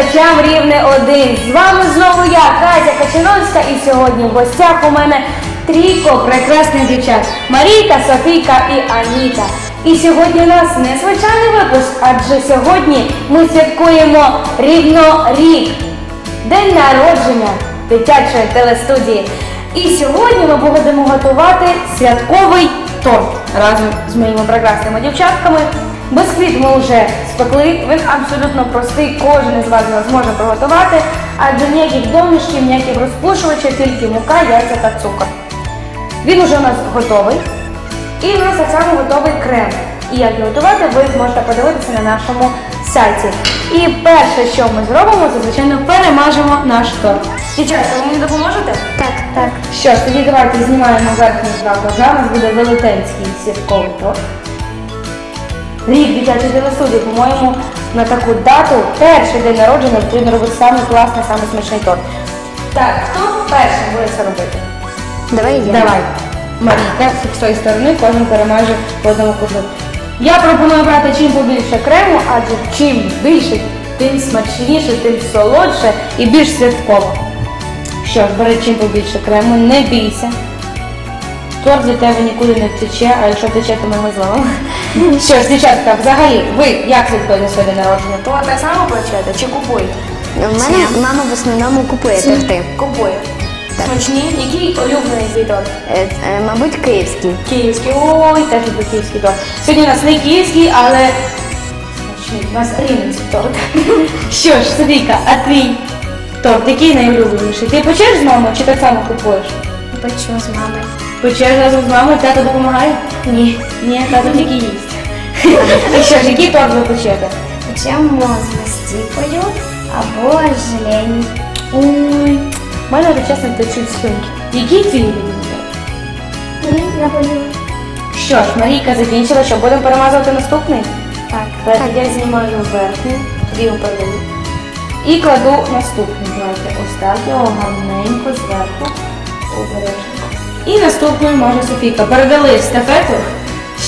глядачам рівне один. З вами знову я, Катя Качановська, і сьогодні в гостях у мене трійко прекрасних дівчат Марійка, Софійка і Аніта. І сьогодні у нас незвичайний випуск, адже сьогодні ми святкуємо рівно рік. День народження дитячої телестудії. І сьогодні ми будемо готувати святковий торт разом з моїми прекрасними дівчатками. Бисквіт ми вже спекли, він абсолютно простий, кожен із вас його зможе приготувати, адже ніяких домішків, ніяких розпушувачів, тільки мука, яйця та цукор. Він уже у нас готовий. І у нас так само готовий крем. І як його готувати, ви зможете подивитися на нашому сайті. І перше, що ми зробимо, це звичайно перемажемо наш торт. Дівчата, ви мені допоможете? Так, так. Що ж, тоді давайте знімаємо верхній два глаза. У нас буде велетенський святковий торт. Рік дитячої телестудії, по-моєму, на таку дату, перший день народження потрібно робити самий класний, самий смачний торт. Так, хто перший буде це робити? Давай я. Давай. Марійка, з тої сторони кожен перемаже по одному куску. Я пропоную брати чим побільше крему, адже чим більше, тим смачніше, тим солодше і більш святково. Що ж, бери чим побільше крему, не бійся. Торт для тебе нікуди не втече, а якщо втече, то ми його зламемо. Що ж, дівчатка, взагалі, ви як святкуєте своє день народження? То так само плачете чи купуєте? У мене мама в основному купує торти. Купую. Смачні? Який улюблений твій торт? Е, е, Мабуть, київський. Київський, ой, теж люблю київський торт. Сьогодні у нас не київський, але смачний. У нас рівненський торт. Що ж, Софійка, а твій торт, який найулюбленіший? Ти печеш з мамою чи так само купуєш? Печу з мамою. Печеш разом з мамою, тато допомагає? Ні. Ні, тато тільки їсть. І що ж, який торт ви печете? Печемо з мастікою або з желені. Ой, в мене вже чесно течуть слюнки. Який твій улюблений торт? Я полюблю. Що ж, Марійка закінчила, що будемо перемазувати наступний? Так. Давайте я знімаю верхню, його передаю. І кладу наступний. Давайте ось так його гарненько зверху. Обережно. І наступною може Софійка. Передали естафету.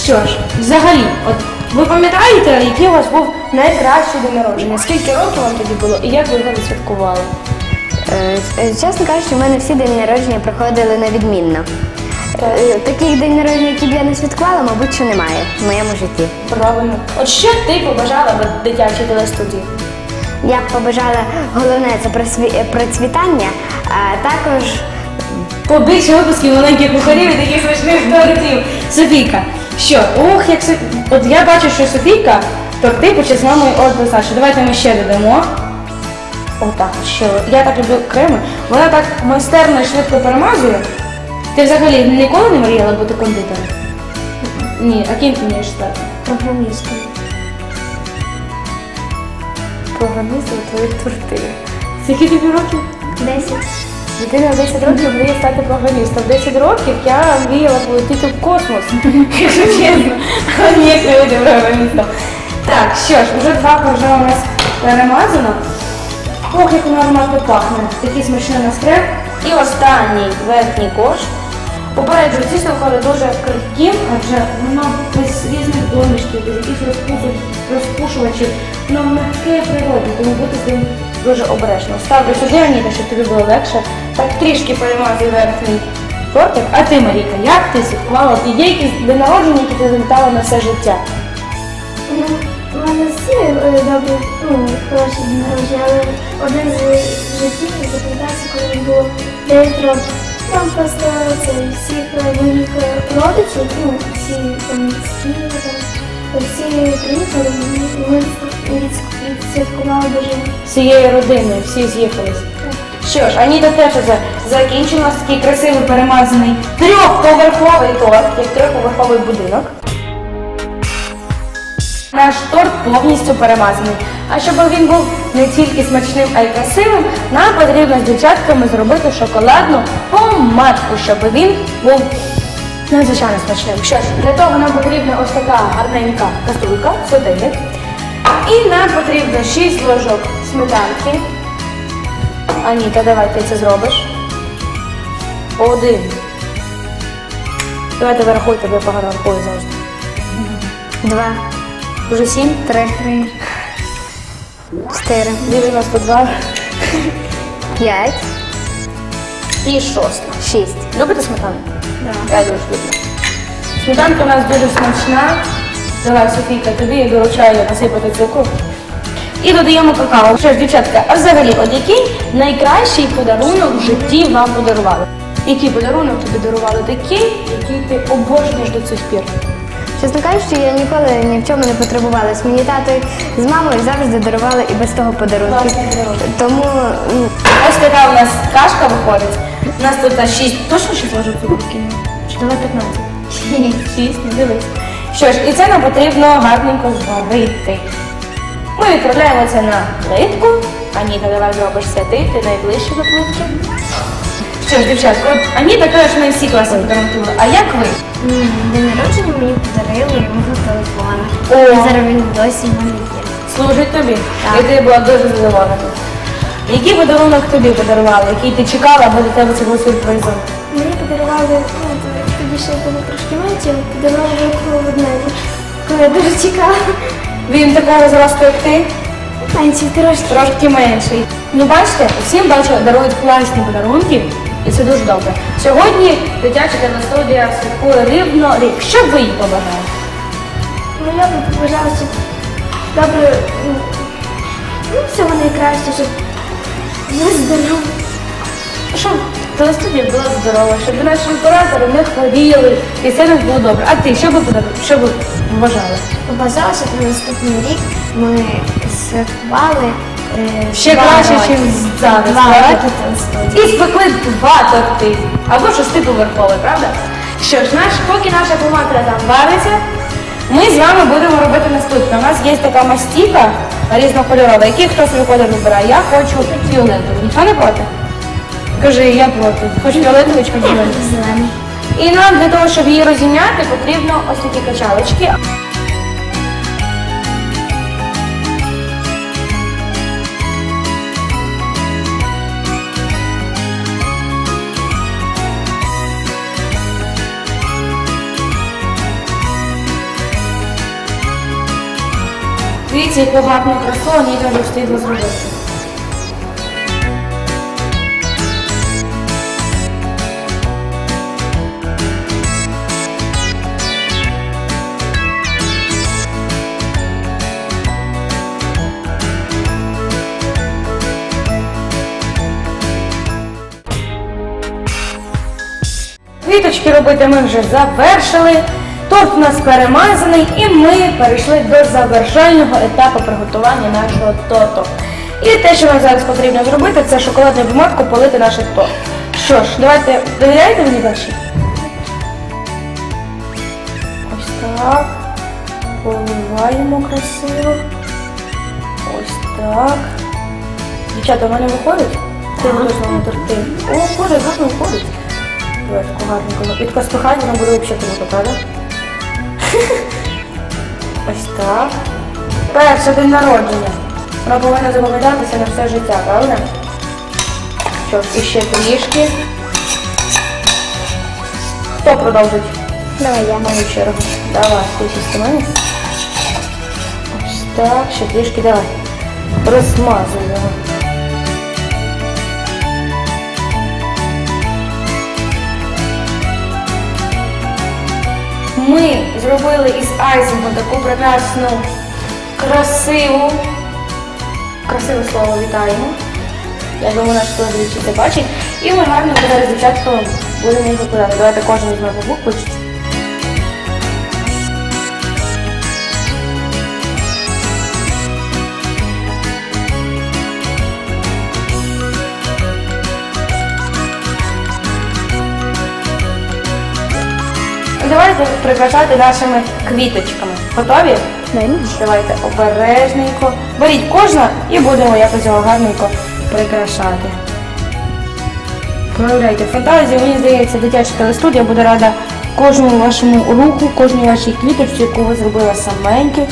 Що ж, взагалі, от ви пам'ятаєте, який у вас був найкращий день народження? Скільки років вам тоді було і як ви його відсвяткували? Е, е, Чесно кажучи, у мене всі день народження проходили невідмінно. Е, Таких день народження, які б я не святкувала, мабуть, що немає в моєму житті. Правильно. От що ти побажала би дитячій телестудії? Я б побажала головне це просві- процвітання, а також Побільше випусків маленьких кухарів і таких смачних тортів. Софійка, що? Ох, як Соф... От я бачу, що Софійка торти поче з мамою однозначно. Давайте ми ще додамо. Отак, що я так люблю креми. Вона так майстерно і швидко перемазує. Ти взагалі ніколи не мріяла бути кондитером? Ні, а ким ти мрієш стати? програмістом. Програмістом твоїх тортів. Скільки тобі років? Десять. Дитина в 10 років мріє стати програмістом. В 10 років я мріяла полетіти в космос. Якщо чесно, але ніяк не буде програмістом. Так, що ж, вже два вже у нас перемазано. Ох, як воно ароматно пахне. Такий смачний у. І останній верхній кош. Попереджую, ці сухари дуже крихкі, адже воно без різних домішків, без якихось розпушувачів, воно м'яке природне, тому бути з ним дуже обережно. Ставлю сюди, Аніта, щоб тобі було легше. Так трішки перемазуй верхній тортик. А ти, Маріка, як ти святкувала? І є якісь день народження, які ти запам'ятала на все життя? Ну, у мене всі е, добрі, ну, хороші дні народження, але один з життів запам'ятався, коли мені було 9 років. Там просто це всіх моїх родичів, ну, всі там там, всі приїхали, ми від- відсвяткували дуже. Всією родиною, всі з'їхались. Що ж, Аніта теж вже закінчила такий красивий перемазаний трьохповерховий торт, як трьохповерховий будинок. Наш торт повністю перемазаний. А щоб він був не тільки смачним, а й красивим, нам потрібно з дівчатками зробити шоколадну помадку, щоб він був надзвичайно смачним. Що ж, для того нам потрібна ось така гарненька каструлька, сотейник. І нам потрібно 6 ложок сметанки. Аніта, давай ти це зробиш. Один. Давайте ви бо я погано рахую завжди. Два, Уже сім? три, три, Чотири. Діли нас по два. П'ять. І шоста. Шість. Любите сметану? Да. Я дуже люблю. Сметанка у нас дуже смачна. Давай, Софійка, тобі я доручаю насипати цукру. І додаємо какао. Що ж, дівчатка, а взагалі, от який найкращий подарунок в житті вам подарували? Який подарунок тобі дарували? Такий, який ти обожнюєш до цих пір. Чесно кажучи, я ніколи ні в чому не потребувалась. Мені тато з мамою завжди дарували і без того подарунки. Тому м, Така у нас кашка виходить. У нас тут 6, точно 6 ложок цукру кинули? Чи давай 15? 6, не дивись. Що ж, і це нам потрібно гарненько зварити. Ми відправляємо це на плитку. Аніта, давай зробиш це ти, ти найближче до плитки. Що ж, дівчатка, от Аніта каже, що ми всі класно відремонтували. А як ви? День народження мені подарили мого телефона. О. І зараз він досі в мене є. Служить тобі. І ти була дуже задоволена. Який подарунок тобі подарували, який ти чекала, або для тебе це був сюрпризом? Мені подарували, ну, то- тоді ще було трошки менше, подарували великого ведмедя, коли я дуже чекала. Він такого зросту, як ти? Менше трошки. трошки менший. Ну бачите, всім бачу, дарують класні подарунки, і це дуже добре. Сьогодні дитяча телестудія святкує рівно рік. Що б ви їй побажали? Ну, я би побажала, щоб добре, ну, ну, всього найкраще, щоб були здорові. Щоб телестудія була здорова, щоб наші оператори не хворіли, і все нас було добре. А ти що би подарував? Що би побажала? Побажала, щоб на наступний рік ми святкували е, Ще два краще, роки. ніж зараз. Два правда? роки телестудії. І спекли два торти. Або шестиповерховий, правда? Що ж, наш, поки наша поматра там вариться, ми з вами будемо робити наступне. У нас є така мастіка різнокольорова, який хто свій колір вибирає. Я хочу фіолетовий. Ніхто не проти? Кажи, я проти. Хочу фіолетовий чи хочу зелений? І нам для того, щоб її розім'яти, потрібно ось такі качалочки. Дивіться, яку гарну красу Аніта вже встигла зробити. Квіточки робити ми вже завершили. Торт у нас перемазаний, і ми перейшли до завершального етапу приготування нашого торту. І те, що нам зараз потрібно зробити, це шоколадну бумажку полити наш торт. Що ж, давайте довіряєте мені перші? Ось так. Поливаємо красиво. Ось так. Дівчата, в мене виходить? Ти будеш нам торти. О, боже, гарно виходить. Давай таку гарненьку. І таке спихання нам буде взагалі круто, правда? Ось так. Перший день народження. Вона повинна запам'ятатися на все життя, правда? Що ж, і ще трішки. Хто продовжить? давай я. Мою чергу. Давай, ти ще мене. Ось так, ще трішки давай. Розмазуємо. Ми зробили із айсингу таку прекрасну, красиву, красиве слово вітаємо. Я думаю, наш телевізор це бачить. І ми гарно зараз дівчатками будемо їх викладати. Давайте кожен з по буквочці. Давайте прикрашати нашими квіточками. Готові? Давайте обережненько. Беріть кожна і будемо якось його гарненько прикрашати. Проявляйте фантазію, мені здається, дитяча телестудія буде рада кожному вашому руху, кожній вашій квіточці, яку ви зробили саменьки.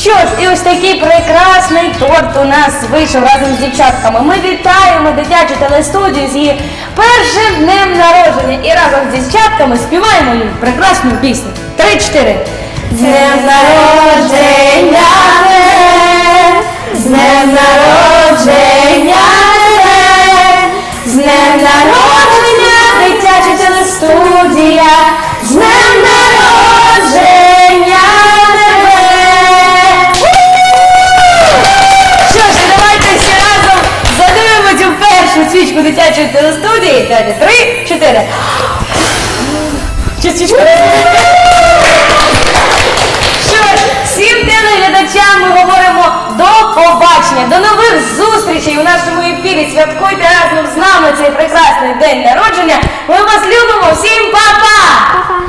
Що ж, і ось такий прекрасний торт у нас вийшов разом з дівчатками. Ми вітаємо дитячу телестудію з її першим днем народження і разом з дівчатками співаємо їм прекрасну пісню. Три-чотири. З днем народження! З днем народження! З днем народження, дитяча телестудія! Свічку дитячої телестудії. Далі три, чотири. Чи свічку? Що ж, всім телеглядачам ми говоримо до побачення, до нових зустрічей у нашому ефірі. Святкуйте разом з нами цей прекрасний день народження. Ми вас любимо. Всім па-па!